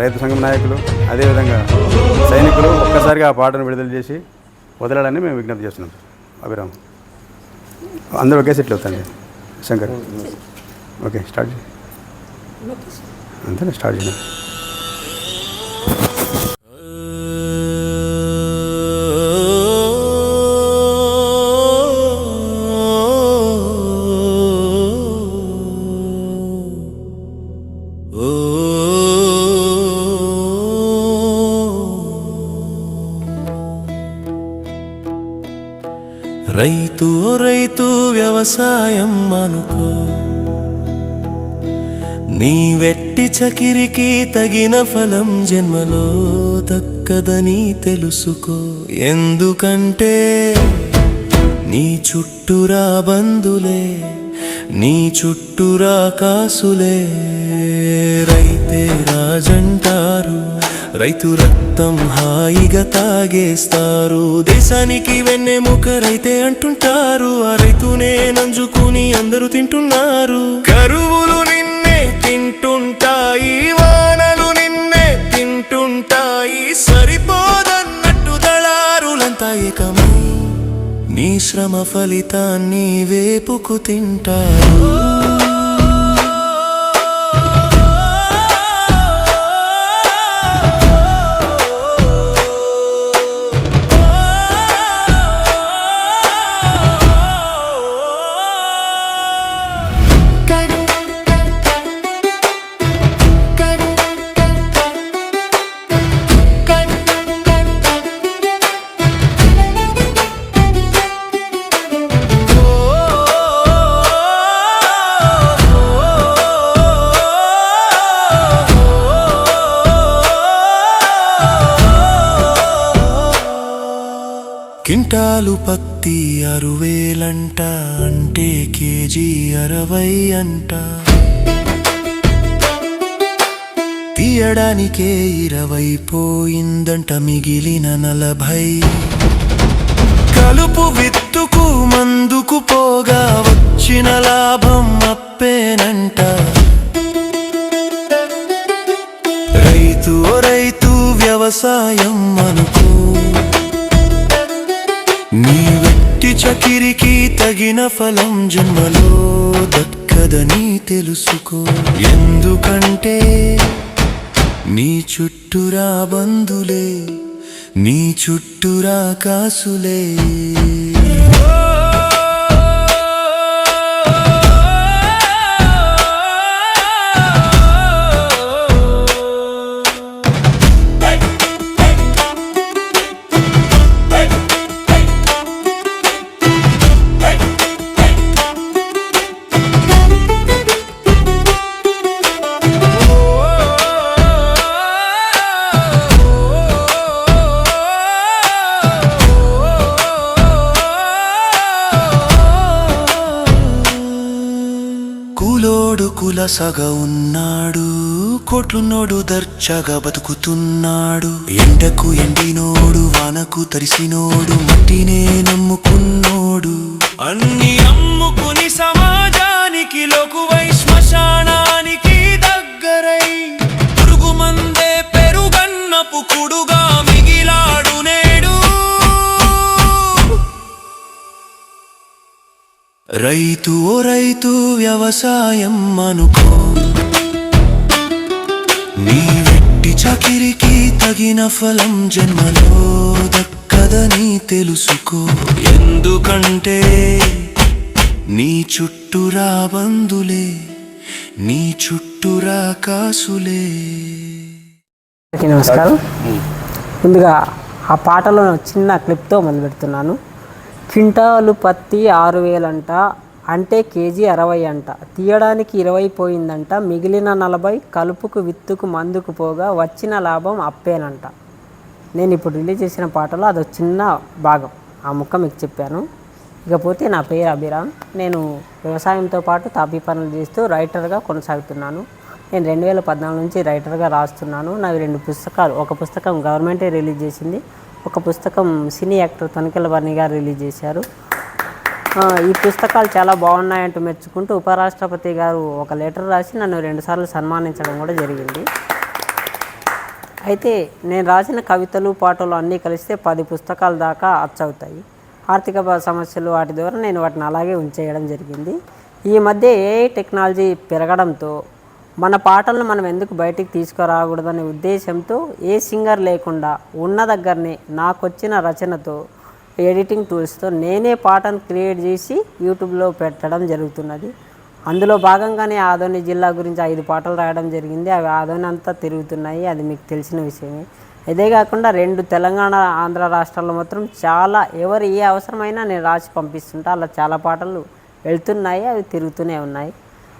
రైతు సంఘం నాయకులు అదేవిధంగా సైనికులు ఒక్కసారిగా ఆ పాటను విడుదల చేసి వదలాలని మేము విజ్ఞప్తి చేస్తున్నాం. అభిరామ్. అందరూ ఒకే సెట్లు అవుతాండి శంకర్. ఓకే. స్టార్ట్ చేయి. అంతేనా స్టార్ట్ చేయండి వ్యవసాయం అనుకో. నీ వెట్టి చకిరికి తగిన ఫలం జన్మలో దక్కదని తెలుసుకో. ఎందుకంటే నీ చుట్టూరా బంధులే నీ చుట్టూరా కాసులే. రైతే రాజండి రైతు రక్తం హాయిగా తాగేస్తారు. దేశానికి వెన్నెముకరైతే అంటుంటారు. ఆ రైతునే నంజుకుని అందరూ తింటున్నారు. కరువులు నిన్నే తింటుంటాయి వానలు నిన్నే తింటుంటాయి. సరిపోదన్నట్టు దళారులంతా ఏకమై నీ శ్రమ ఫలితాన్ని వేపుకు తింటారు. కింటాలు పత్తి అరువేలంట అంటే కేజీ అరవై అంట తీయడానికే ఇరవై పోయిందంట మిగిలిన నలభై. కలుపు విత్తుకు మందుకు పోగా వచ్చిన లాభం అప్పేనంట. రైతు ఓ రైతు వ్యవసాయం అనుకో వెట్టి తగిన ఫలం జన్మలో దక్కదని తెలుసుకో. ఎందుకంటే నీ చుట్టూరా బంధులే నీ చుట్టూరా కాసులే. కూలోడు సగ ఉన్నాడు. కోట్లున్నోడు దర్జాగా బతుకుతున్నాడు. ఎండకు ఎండినోడు వానకు తరిసినోడు మట్టినే నమ్ముకున్నాడు. రైతు ఓ రైతు వ్యవసాయం అనుకో. నీ వెట్టి చకిరికి తగిన ఫలం జన్మలో దక్కదని తెలుసుకో. ఎందుకంటే నీ చుట్టూరా బంధులే నీ చుట్టూరా కాసులే. నమస్కారం. ముందుగా ఆ పాటలో చిన్న క్లిప్తో మొదలు పెడుతున్నాను క్వింటాలు పత్తి ఆరు వేలంట. అంటే కేజీ అరవై అంట. తీయడానికి ఇరవై పోయిందంట. మిగిలిన నలభై కలుపుకు విత్తుకు మందుకు పోగా వచ్చిన లాభం అప్పేనంట. నేను ఇప్పుడు రిలీజ్ చేసిన పాటలో అదొక చిన్న భాగం. ఆ ముక్క మీకు చెప్పాను. ఇకపోతే నా పేరు అభిరామ్. నేను వ్యవసాయంతో పాటు తాపీ పనులు చేస్తూ రైటర్గా కొనసాగుతున్నాను. నేను రెండు వేల పద్నాలుగు నుంచి రైటర్గా రాస్తున్నాను. నావి రెండు పుస్తకాలు. ఒక పుస్తకం గవర్నమెంటే రిలీజ్ చేసింది. ఒక పుస్తకం సినీ యాక్టర్ తనికెల బర్ణి గారు రిలీజ్ చేశారు. ఈ పుస్తకాలు చాలా బాగున్నాయంటూ మెచ్చుకుంటూ ఉపరాష్ట్రపతి గారు ఒక లెటర్ రాసి నన్ను రెండుసార్లు సన్మానించడం కూడా జరిగింది. అయితే నేను రాసిన కవితలు పాటలు అన్నీ కలిస్తే పది పుస్తకాల దాకా అచ్చవుతాయి. ఆర్థిక సమస్యలు వాటి ద్వారా నేను వాటిని అలాగే ఉంచేయడం జరిగింది. ఈ మధ్య ఏఐ టెక్నాలజీ పెరగడంతో మన పాటలను మనం ఎందుకు బయటికి తీసుకురాకూడదనే ఉద్దేశంతో ఏ సింగర్ లేకుండా ఉన్న దగ్గరనే నాకొచ్చిన రచనతో ఎడిటింగ్ టూల్స్తో నేనే పాటను క్రియేట్ చేసి యూట్యూబ్లో పెట్టడం జరుగుతున్నది. అందులో భాగంగానే ఆదోని జిల్లా గురించి ఐదు పాటలు రాయడం జరిగింది. అవి ఆదోని అంతా తిరుగుతున్నాయి. అది మీకు తెలిసిన విషయమే. ఇదే కాకుండా రెండు తెలంగాణ ఆంధ్ర రాష్ట్రాల్లో మాత్రం చాలా ఎవరు ఏ అవసరమైనా నేను రాసి పంపిస్తుంటా. అలా చాలా పాటలు వెళ్తున్నాయి. అవి తిరుగుతూనే ఉన్నాయి.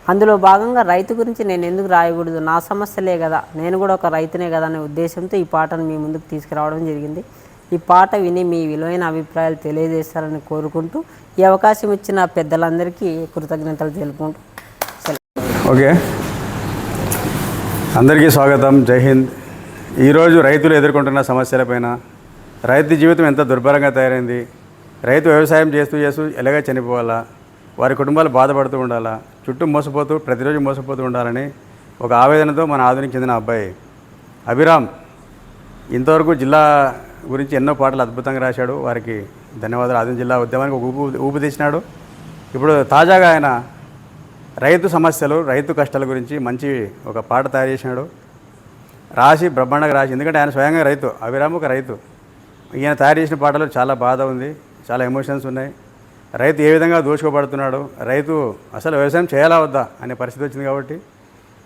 అందులో భాగంగా రైతు గురించి నేను ఎందుకు రాయకూడదు? నా సమస్యలే కదా. నేను కూడా ఒక రైతునే కదా అనే ఉద్దేశంతో ఈ పాటను మీ ముందుకు తీసుకురావడం జరిగింది. ఈ పాట విని మీ విలువైన అభిప్రాయాలు తెలియజేస్తారని కోరుకుంటూ ఈ అవకాశం ఇచ్చిన పెద్దలందరికీ కృతజ్ఞతలు తెలుపుకుంటూ ఓకే. అందరికీ స్వాగతం. జై హింద్. ఈరోజు రైతులు ఎదుర్కొంటున్న సమస్యలపైన రైతు జీవితం ఎంత దుర్భరంగా తయారైంది? రైతు వ్యవసాయం చేస్తూ చేస్తూ ఎలాగ చనిపోవాలా? వారి కుటుంబాలు బాధపడుతూ ఉండాలా? చుట్టూ మోసపోతూ ప్రతిరోజు మోసపోతూ ఉండాలని ఒక ఆవేదనతో మన ఆధునిక చెందిన అబ్బాయి అభిరామ్ ఇంతవరకు జిల్లా గురించి ఎన్నో పాటలు అద్భుతంగా రాశాడు. వారికి ధన్యవాదాలు. ఆదిం జిల్లా ఉద్యమానికి ఒక ఊపు ఊపు తీసినాడు ఇప్పుడు తాజాగా ఆయన రైతు సమస్యలు రైతు కష్టాల గురించి మంచి ఒక పాట తయారు చేసినాడు. రాసి బ్రహ్మాండంగా రాసి ఎందుకంటే ఆయన స్వయంగా రైతు అభిరామ్ ఒక రైతు. ఈయన తయారు చేసిన పాటలు చాలా బాధ ఉంది చాలా ఎమోషన్స్ ఉన్నాయి. రైతు ఏ విధంగా దోచుకోబడుతున్నాడు రైతు అసలు వ్యవసాయం చేయాలా వద్దా అనే పరిస్థితి వచ్చింది కాబట్టి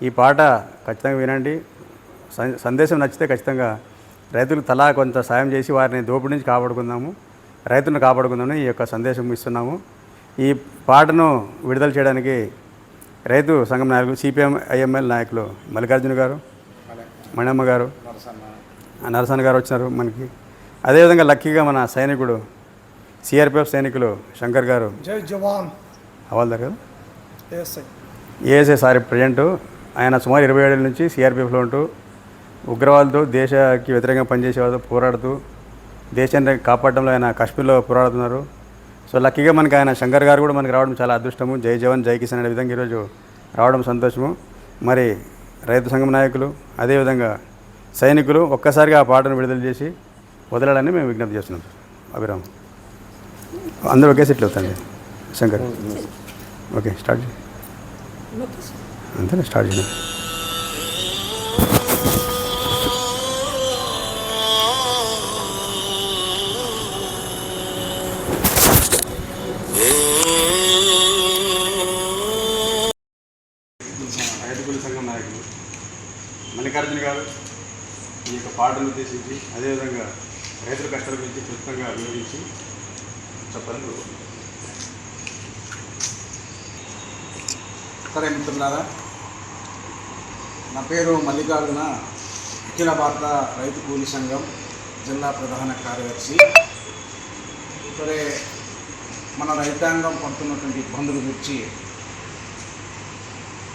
ఈ పాట ఖచ్చితంగా వినండి. సందేశం నచ్చితే ఖచ్చితంగా రైతులకు తలా కొంత సాయం చేసి వారిని దోపిడీ నుంచి కాపాడుకుందాము. రైతులను కాపాడుకుందామని ఈ యొక్క సందేశం ఇస్తున్నాము. ఈ పాటను విడుదల చేయడానికి రైతు సంఘం నాయకులు సిపిఎం ఐఎంఎల్ నాయకులు మల్లికార్జున గారు మణమ్మ గారు నరసన్న గారు వచ్చినారు మనకి. అదేవిధంగా లక్కీగా మన సైనికుడు సిఆర్పిఎఫ్ సైనికులు శంకర్ గారు. జై జవాన్. హవాల్దార్ కదా ఎస్ఐ ఏఎస్ఐ సార్ ప్రజెంట్. ఆయన సుమారు ఇరవై ఏళ్ళ నుంచి సిఆర్పిఎఫ్లో ఉంటూ ఉగ్రవాదులతో దేశానికి వ్యతిరేకంగా పనిచేసే వాళ్ళతో పోరాడుతూ దేశాన్ని కాపాడడంలో ఆయన కాశ్మీర్లో పోరాడుతున్నారు. సో లక్కీగా మనకి ఆయన శంకర్ గారు కూడా మనకి రావడం చాలా అదృష్టము. జై జవాన్ జై కిసాన్ అనే విధంగా ఈరోజు రావడం సంతోషము. మరి రైతు సంఘం నాయకులు అదేవిధంగా సైనికులు ఒక్కసారిగా ఆ పాటను విడుదల చేసి వదలాలని మేము విజ్ఞప్తి చేస్తున్నాం. అభిరామ్. అందరూ ఒకే సెట్లు అవుతాండి శంకర్. ఓకే. స్టార్ట్ అంతేనా స్టార్ట్ చేయండి మల్లికార్జున గారు ఈ యొక్క పాటను ఉద్దేశించి అదేవిధంగా రైతుల కష్టాల గురించి క్లుప్తంగా వివరించి చెప్పాలని కోరుకుంటున్నాను. సరే మిత్రులారా నా పేరు మల్లికార్జున అఖిల భారత రైతు కూలీ సంఘం జిల్లా ప్రధాన కార్యదర్శి సరే మన రైతాంగం పడుతున్నటువంటి ఇబ్బందుల గురించి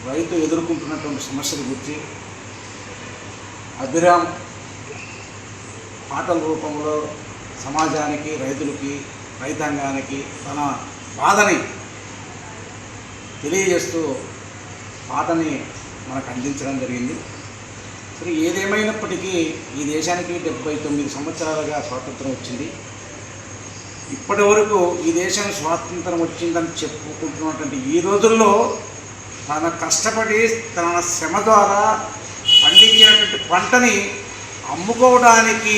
రైతు ఎదుర్కొంటున్నటువంటి సమస్యల గురించి అభిరామ్ పాటల రూపంలో సమాజానికి రైతులకి రైతాంగానికి తన బాధని తెలియజేస్తూ పాటని మనకు అందించడం జరిగింది. సరే ఏదేమైనప్పటికీ ఈ దేశానికి డెబ్బై తొమ్మిది సంవత్సరాలుగా స్వాతంత్రం వచ్చింది. ఇప్పటి వరకు ఈ దేశం స్వాతంత్రం వచ్చిందని చెప్పుకుంటున్నటువంటి ఈ రోజుల్లో తన కష్టపడి తన శ్రమ ద్వారా పండించినటువంటి పంటని అమ్ముకోవడానికి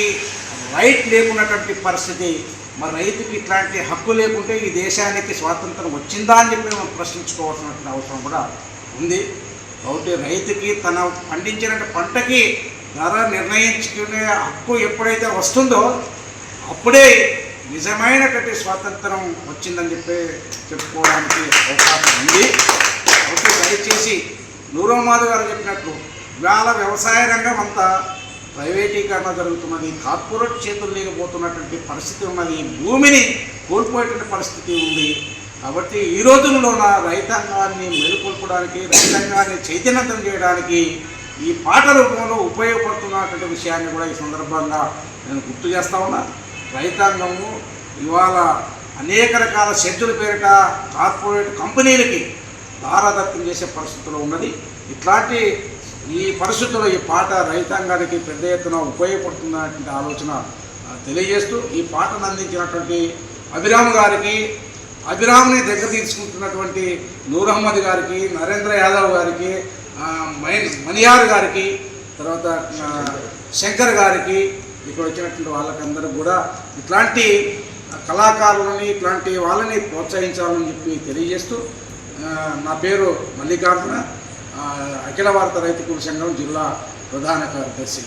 రైట్ లేకున్నటువంటి పరిస్థితి. మరి రైతుకి ఇట్లాంటి హక్కు లేకుంటే ఈ దేశానికి స్వాతంత్రం వచ్చిందా అని చెప్పి మనం ప్రశ్నించుకోవాల్సినటువంటి అవసరం కూడా ఉంది. కాబట్టి రైతుకి తన పండించినటువంటి పంటకి ధర నిర్ణయించుకునే హక్కు ఎప్పుడైతే వస్తుందో అప్పుడే నిజమైనటువంటి స్వాతంత్రం వచ్చిందని చెప్పి చెప్పుకోవడానికి అవకాశం ఉంది. కాబట్టి దయచేసి నూరమ్మాధు గారు చెప్పినట్లు ఇవాళ వ్యవసాయ రంగం అంతా ప్రైవేటీకరణ జరుగుతున్నది కార్పొరేట్ చేతులు లేకపోతున్నటువంటి పరిస్థితి ఉన్నది భూమిని కోల్పోయేటువంటి పరిస్థితి ఉంది. కాబట్టి ఈ రోజుల్లోన రైతాంగాన్ని మేలుకొల్పడానికి రైతాంగాన్ని చైతన్యతం చేయడానికి ఈ పాట రూపంలో ఉపయోగపడుతున్నటువంటి విషయాన్ని కూడా ఈ సందర్భంగా నేను గుర్తు చేస్తా ఉన్నా. రైతాంగము ఇవాళ అనేక రకాల షెడ్యూల్ పేరిట కార్పొరేట్ కంపెనీలకి దారాదత్తం చేసే పరిస్థితిలో ఉన్నది. ఇట్లాంటి ఈ పరిస్థితుల్లో ఈ పాట రైతాంగానికి పెద్ద ఎత్తున ఉపయోగపడుతున్నటువంటి ఆలోచన తెలియజేస్తూ ఈ పాటను అందించినటువంటి అభిరామ్ గారికి అభిరామ్ని దగ్గర తీసుకుంటున్నటువంటి నూర్ అహ్మద్ గారికి నరేంద్ర యాదవ్ గారికి మణియార్ గారికి తర్వాత శంకర్ గారికి ఇక్కడ వచ్చినటువంటి వాళ్ళకందరూ కూడా ఇట్లాంటి కళాకారులని ఇట్లాంటి వాళ్ళని ప్రోత్సహించాలని చెప్పి తెలియజేస్తూ నా పేరు మల్లికార్జున. ఆ, అఖిల భారత రైతు కూల సంఘం జిల్లా ప్రధాన కార్యదర్శి